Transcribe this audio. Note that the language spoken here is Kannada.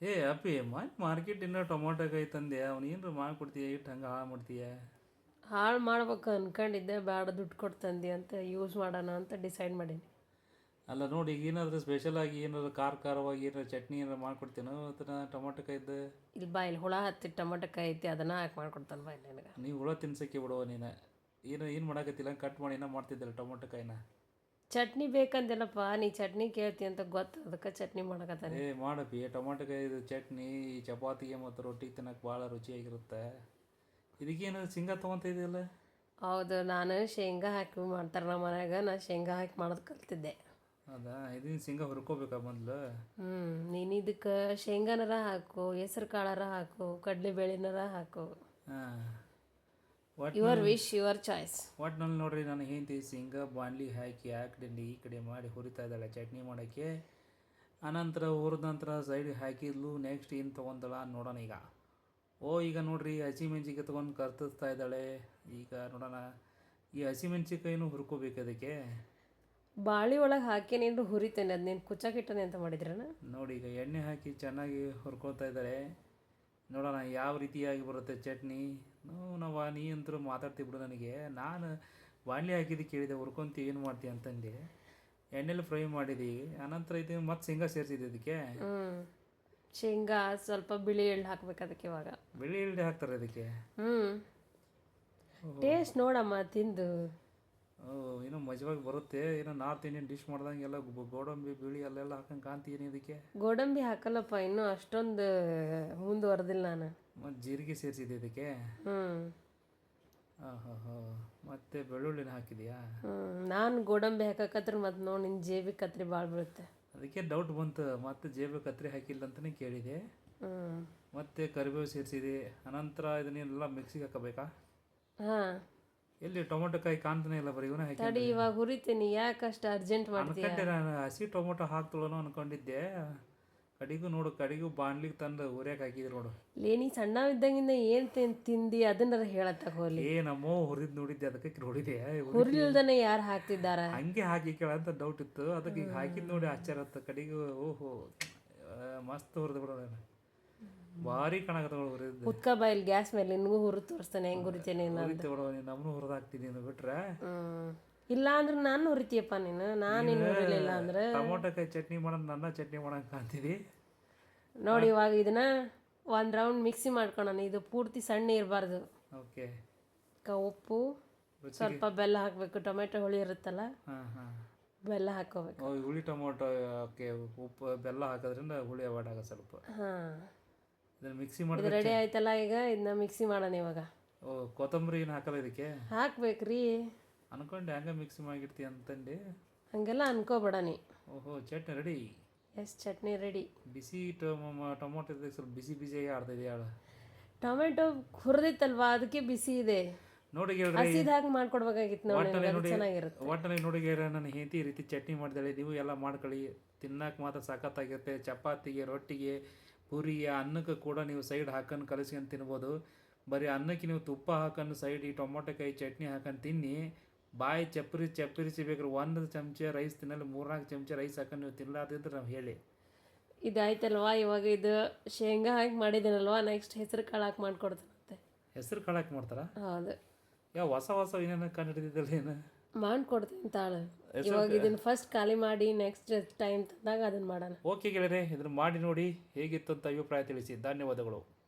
ಏ ಅಪ್ಪಿ ಮತ್ತೆ ಮಾರ್ಕೆಟ್ ಇನ್ನೂ ಕೈ ತಂದೆ ಅವ್ನು ಏನರು ಮಾಡ್ಕೊಡ್ತೀಯ? ಇಟ್ಟು ಹಂಗೆ ಹಾಳು ಮಾಡ್ತೀಯ? ಹಾಳು ಮಾಡ್ಬೇಕು ಅನ್ಕೊಂಡಿದ್ದೆ ಬೇಡ ದುಡ್ಡು ಕೊಡ್ತಂದು ಅಂತ ಯೂಸ್ ಮಾಡೋಣ ಅಂತ ಡಿಸೈಡ್ ಮಾಡೀನಿ. ಅಲ್ಲ ನೋಡಿ ಈಗ ಏನಾದರೂ ಸ್ಪೆಷಲಾಗಿ ಏನಾದ್ರು ಖಾರ ಖಾರವಾಗಿ ಏನಾರು ಚಟ್ನಿ ಏನಾರು ಮಾಡ್ಕೊಡ್ತೀನೋ ಅಥವಾ ಟೊಮೊಟೊಕಾಯ್ದು ಇಲ್ಲಿ ಬಾ ಇಲ್ಲಿ ಹುಳ ಹತ್ತಿ ಟೊಮಟೊಕಾಯಿ ಐತಿ ಅದನ್ನ ಹಾಕಿ ಮಾಡ್ಕೊಡ್ತಾನೆ ಬಾ ಇಲ್ಲಿ ನನಗೆ. ನೀವು ಹುಳ ತಿನ್ಸಕ್ಕೆ ಬಿಡುವ ನೀನು. ಏನು ಏನು ಮಾಡಕತ್ತಿಲ್ಲ ಕಟ್ ಮಾಡಿ ಏನೋ ಮಾಡ್ತಿದ್ದಲ್ಲ ಟೊಮೊಟೊಕಾಯಿನ ಚಟ್ನಿ ಬೇಕಂದಿಲ್ಲಪ್ಪ ನೀ ಚಟ್ನಿ ಕೇಳ್ತಿ ಅಂತ ಗೊತ್ತು ಅದಕ್ಕೆ ಚಟ್ನಿ ಮಾಡಕತ್ತಾನೆ. ಏ ಮಾಡಪ್ಪಿ ಟೊಮೊಟೊಕಾಯಿದು ಚಟ್ನಿ ಈ ಚಪಾತಿಗೆ ಮತ್ತು ರೊಟ್ಟಿಗೆ ತಿನ್ನಕ್ಕೆ ಭಾಳ ರುಚಿಯಾಗಿರುತ್ತೆ. ಇದಕ್ಕೇನು ಶೇಂಗಾ ತೊಗೊತ ಇದೆಯಲ್ಲ? ಹೌದು ನಾನು ಶೇಂಗಾ ಹಾಕಿ ಮಾಡ್ತಾರೆ ನಮ್ಮ ಮನ್ಯಾಗ ನಾ ಶೇಂಗಾ ಹಾಕಿ ಮಾಡೋದು ಕಲ್ತಿದ್ದೆ. ಹೌದಾ? ಇದನ್ನ ಶೇಂಗಾ ಹುರ್ಕೋಬೇಕಾ ಮೊದಲು? ಹ್ಞೂ ನೀನು ಇದಕ್ಕೆ ಶೇಂಗಾನರ ಹಾಕು ಹೆಸ್ರು ಕಾಳಾರ ಹಾಕು ಕಡಲೆಬೇಳೆನಾರ ಹಾಕು. ಹಾಂ. ಯುವರ್ ವಿಶ್ ಯುವರ್ ಚಾಯ್ಸ್ ಒಟ್ನಲ್ಲಿ ನೋಡ್ರಿ ನನ್ನ ಹೆಂಡತಿ ಸಿಂಗ ಬಾಂಡ್ಲಿ ಹಾಕಿ ಆ ಕಡೆಯಿಂದ ಈ ಕಡೆ ಮಾಡಿ ಹುರಿತಾ ಇದ್ದಾಳೆ. ಚಟ್ನಿ ಮಾಡೋಕ್ಕೆ ಅನಂತರ ಹುರಿದ ನಂತರ ಸೈಡ್ ಹಾಕಿದ್ಲು ನೆಕ್ಸ್ಟ್ ಏನು ತೊಗೊಂದಳ ನೋಡೋಣ ಈಗ. ಓ ಈಗ ನೋಡ್ರಿ ಹಸಿಮೆಣ್ಸಿಕಾಯಿ ತೊಗೊಂಡು ಕರ್ತಿಸ್ತಾ ಇದ್ದಾಳೆ. ಈಗ ನೋಡೋಣ ಈ ಹಸಿಮೆಣ್ಸಿಕಾಯಿನೂ ಹುರ್ಕೋಬೇಕು ಅದಕ್ಕೆ. ಬಾಳಿ ಒಳಗೆ ಹಾಕಿ ನೀನು ಹುರಿತೇನೆ ಅದು ನೀನು ಕುಚ್ಚಾಕಿಟ್ಟನೆ ಅಂತ ಮಾಡಿದ್ರನ? ನೋಡಿ ಈಗ ಎಣ್ಣೆ ಹಾಕಿ ಚೆನ್ನಾಗಿ ಹುರ್ಕೊಳ್ತಾ ಇದ್ದಾರೆ ನೋಡೋಣ ಯಾವ ರೀತಿಯಾಗಿ ಬರುತ್ತೆ ಚಟ್ನಿ. ನಾವು ನೀ ಅಂತೂ ಮಾತಾಡ್ತಿ ಬಿಡು ನನಗೆ. ನಾನು ಬಾಣಲಿ ಹಾಕಿದ್ದು ಕೇಳಿದೆ ಹುರ್ಕೊಂತಿ ಏನು ಮಾಡ್ತೀಯ ಅಂತಂದು. ಎಣ್ಣೆಲಿ ಫ್ರೈ ಮಾಡಿದಿ. ಅನಂತರ ಇದು ಮತ್ತೆ ಶೇಂಗಾ ಸೇರಿಸಿದೆ ಇದಕ್ಕೆ. ಶೇಂಗಾ ಸ್ವಲ್ಪ ಬಿಳಿ ಎಳ್ಳು ಹಾಕ್ಬೇಕು ಅದಕ್ಕೆ ಇವಾಗ. ಬಿಳಿ ಎಳ್ಳು ಹಾಕ್ತಾರೆ ಅದಕ್ಕೆ ಹ್ಞೂ ಟೇಸ್ಟ್ ನೋಡಮ್ಮ ತಿಂದು. ಏನೋ ಮಜವಾಗಿ ಬರುತ್ತೆ. ಏನೋ ನಾರ್ತ್ ಇಂಡಿಯನ್ ಡಿಶ್ ಮಾಡ್ದಂಗೆ ಎಲ್ಲ ಗೋಡಂಬಿ ಬಿಳಿ ಅಲ್ಲೆಲ್ಲ ಹಾಕಂಗೆ ಕಾಣ್ತೀನಿ ಇದಕ್ಕೆ? ಗೋಡಂಬಿ ಹಾಕಲ್ಲಪ್ಪ ಇನ್ನೂ ಅಷ್ಟೊಂದು ಮುಂದುವರೆದಿಲ್ಲ ನಾನು. ಮತ್ತು ಜೀರಿಗೆ ಸೇರಿಸಿದೆ ಇದಕ್ಕೆ? ಮತ್ತೆ ಹಾಂ ಹಾಂ ಹಾಂ ಮತ್ತು ಬೆಳ್ಳುಳ್ಳಿನ ಹಾಕಿದೆಯಾ? ನಾನು ಗೋಡಂಬಿ ಹಾಕಕತ್ರ ಮತ್ತು ನೋಡಿ ನಿನ್ನ ಜೇಬಿ ಕತ್ರಿ ಭಾಳ ಬೀಳುತ್ತೆ. ಅದಕ್ಕೆ ಡೌಟ್ ಬಂತು ಮತ್ತೆ ಜೇಬಿ ಕತ್ರಿ ಹಾಕಿಲ್ಲ ಅಂತಲೇ ಕೇಳಿದೆ. ಮತ್ತೆ ಕರಿಬೇವು ಸೇರಿಸಿದೆ ಅನಂತರ ಇದನ್ನೆಲ್ಲ ಮಿಕ್ಸಿಗೆ ಹಾಕಬೇಕಾ? ಹಾಂ. ಎಲ್ಲಿ ಟೊಮೊಟೊ ಕಾಯಿ ಕಾಣ್ತಾನೆ ಇಲ್ಲ ಬರೀ ಇವನ ತಡಿ ಇವಾಗ ಹುರಿತೀನಿ. ಯಾಕೆ ಅಷ್ಟು ಅರ್ಜೆಂಟ್ ಮಾಡ್ತೀಯ? ಅನ್ಕೊಂಡೆ ನಾನು ಹಸಿ ಟೊಮೊಟೊ ಹಾಕ್ತಳನೋ ಅನ್ಕೊಂಡಿದ್ದೆ. ಕಡಿಗೂ ನೋಡು ಕಡಿಗೂ ಬಾಣ್ಲಿಗೆ ತಂದು ಹುರಿಯಕ್ಕೆ ಹಾಕಿದ್ರು ನೋಡು. ಲೇ ನೀ ಸಣ್ಣ ಇದ್ದಂಗಿಂದ ಏನು ತಿನ್ ತಿಂದಿ? ಅದನ್ನ ಹೇಳತ್ತ ಹೋಲಿ ಏ ನಮ್ಮೋ ಹುರಿದ್ ನೋಡಿದ್ದೆ ಅದಕ್ಕೆ ನೋಡಿದೆ. ಹುರಿಲ್ದನೆ ಯಾರು ಹಾಕ್ತಿದ್ದಾರ? ಹಂಗೆ ಹಾಕಿ ಕೇಳ ಅಂತ ಡೌಟ್ ಇತ್ತು. ಅದಕ್ಕೆ ಈಗ ಹಾಕಿದ್ ನೋಡಿ ಆಶ್ಚರ್ಯ ಆಯ್ತು. ಕಡಿಗೂ ಓಹೋ ಮಸ್ತ್ ಹುರಿದು ಬಿಡೋಣ ಭಾರಿ ಕಾಣಕತ್ತಗಳು ಹುರಿದ್ದು. ಕುತ್ಕ ಬಾಯಲ್ಲಿ ಗ್ಯಾಸ್ ಮೇಲೆ ನಿನಗೂ ಹುರಿದು ತೋರಿಸ್ತಾನೆ ಹೆಂಗೆ ಹುರಿತೇನೆ ಹುರಿತು ಬಿಡೋ ನಮ್ಮನ್ನು ನೀನು ಬಿಟ್ರೆ? ಹ್ಮ್. ಇಲ್ಲ ಅಂದ್ರೆ ನಾನು ಹುರಿತೀಯಪ್ಪ ನೀನು ನಾನು ಇನ್ನು ಹುರಿಲಿಲ್ಲ ಅಂದ್ರೆ ಟೊಮೊಟೊ ಕಾಯಿ ಚಟ್ನಿ ಮಾಡೋದು ನನ್ನ ಚಟ್ನಿ ಮಾಡಂಗೆ ಕಾಣ್ತೀವಿ. ನೋಡಿ ಇವಾಗ ಇದನ್ನ ಒಂದು ರೌಂಡ್ ಮಿಕ್ಸಿ ಮಾಡ್ಕೊಳೋಣ ಇದು ಪೂರ್ತಿ ಸಣ್ಣ ಇರಬಾರ್ದು. ಓಕೆ. ಉಪ್ಪು ಸ್ವಲ್ಪ ಬೆಲ್ಲ ಹಾಕಬೇಕು ಟೊಮೆಟೊ ಹುಳಿ ಇರುತ್ತಲ್ಲ ಬೆಲ್ಲ ಹಾಕೋಬೇಕು. ಹುಳಿ ಟೊಮೊಟೊ ಓಕೆ ಉಪ್ಪು ಬೆಲ್ಲ ಹಾಕೋದ್ರಿಂದ ಹುಳಿ ಅವಾಯ್ಡ್ ಆಗ ಸ್ವಲ್ಪ. ಹಾಂ. ಇದನ್ನು ಮಿಕ್ಸಿ ಇದು ಮಾಡಿದ್ರೆ ರೆಡಿ ಆಯ್ತಲ್ಲ ಈಗ? ಇದನ್ನ ಮಿಕ್ಸಿ ಮಾಡೋಣ ಇವಾಗ. ಓ ಕೊತ್ತಂಬರಿ ಏನು ಹಾಕಲ್ಲ ಇದಕ್ಕೆ? ಹಾಕ್ಬೇಕ್ರಿ. ಅನ್ಕೊಂಡೆ ಹಂಗೆ ಮಿಕ್ಸಿ ಮಾಡಿರ್ತೀಯ ಅಂತಂದು. ಹಂಗೆಲ್ಲ ಅನ್ಕೋಬೇಡ ನೀ. ಓಹೋ chutney ready yes chutney ready ಬಿಸಿ ಟೊಮೊ ಟೊಮೊಟೊ ಇದ್ದಕ್ಕೆ ಸ್ವಲ್ಪ ಬಿಸಿ ಬಿಸಿಯಾಗಿ ಆಡ್ತಿದೆ ಹೇಳು ಟೊಮೆಟೊ ಹುರಿದಿತ್ತಲ್ವಾ? ಅದಕ್ಕೆ ಬಿಸಿ ಇದೆ. ನೋಡಿ ಹೇಳ್ರಿ ಹಸಿದಾಗ ಮಾಡ್ಕೊಡ್ಬೇಕಾಗಿತ್ತು ನೋಡಿ ಚೆನ್ನಾಗಿರುತ್ತೆ. ಒಟ್ಟಲ್ಲಿ ನೋಡಿ ನನ್ನ ಹೆಂಡತಿ ಈ ರೀತಿ ಚಟ್ನಿ ಮಾಡಿದಾಳೆ ನೀವು ಎಲ್ಲ ಮಾಡ್ಕೊಳ್ಳಿ. ತಿನ್ನಕ್ಕೆ ಮಾತ್ರ ಸಖತ್ತಾಗಿರುತ್ತೆ ಚಪಾತಿಗೆ ರೊಟ್ಟಿಗೆ ಪೂರಿಗೆ ಅನ್ನಕ್ಕೆ ಕೂಡ ನೀವು ಸೈಡ್ ಹಾಕೊಂಡು ಕಲಸ್ಕೊಂಡು ತಿನ್ಬೋದು. ಬರೀ ಅನ್ನಕ್ಕೆ ನೀವು ತುಪ್ಪ ಹಾಕೊಂಡು ಸೈಡ್ ಈ ಟೊಮೊಟೊಕಾಯಿ ಚಟ್ನಿ ಹಾಕೊಂಡು ತಿನ್ನಿ. ಬಾಯಿ ಚಪ್ಪರಿ ಚಪ್ಪರಿಸಿ ಬೇಕಾದ್ರೆ ಒಂದು ಚಮಚ ರೈಸ್ ತಿನ್ನಲು ಮೂರ್ನಾಲ್ಕು ಚಮಚ ರೈಸ್ ಹಾಕೊಂಡು ನೀವು ತಿನ್ನಲಾರ್ದಿದ್ರೆ ನಾವು ಹೇಳಿ. ಇದಾಯ್ತಲ್ವಾ ಇವಾಗ ಇದು ಶೇಂಗಾ ಹಾಕಿ ಮಾಡಿದ್ದೀನಲ್ವಾ ನೆಕ್ಸ್ಟ್ ಹೆಸರು ಕಾಳು ಹಾಕಿ ಮಾಡ್ಕೊಡ್ತಾರಂತೆ ಹೆಸರು ಕಾಳು ಹಾಕಿ ಮಾಡ್ತಾರ? ಹೌದು. ಯಾವ ಹೊಸ ಹೊಸ ಏನೇನು ಕಂಡು ಹಿಡಿದಿದ್ದಲ್ಲ ಏನು? ಮಾಡ್ಕೊಡ್ತೀನಿ ತಾಳು. ಇವಾಗ ಇದನ್ನ ಫಸ್ಟ್ ಖಾಲಿ ಮಾಡಿ ನೆಕ್ಸ್ಟ್ ಟೈಮ್ ತಂದಾಗ ಅದನ್ನ ಮಾಡೋಣ. ಓಕೆ ಗೆಳೆಯರೆ ಇದನ್ನ ಮಾಡಿ ನೋಡಿ ಹೇಗಿತ್ತು ಅಂತ ಅಭಿಪ್ರಾಯ ತಿಳಿಸಿ. ಧನ್ಯವಾದಗಳು.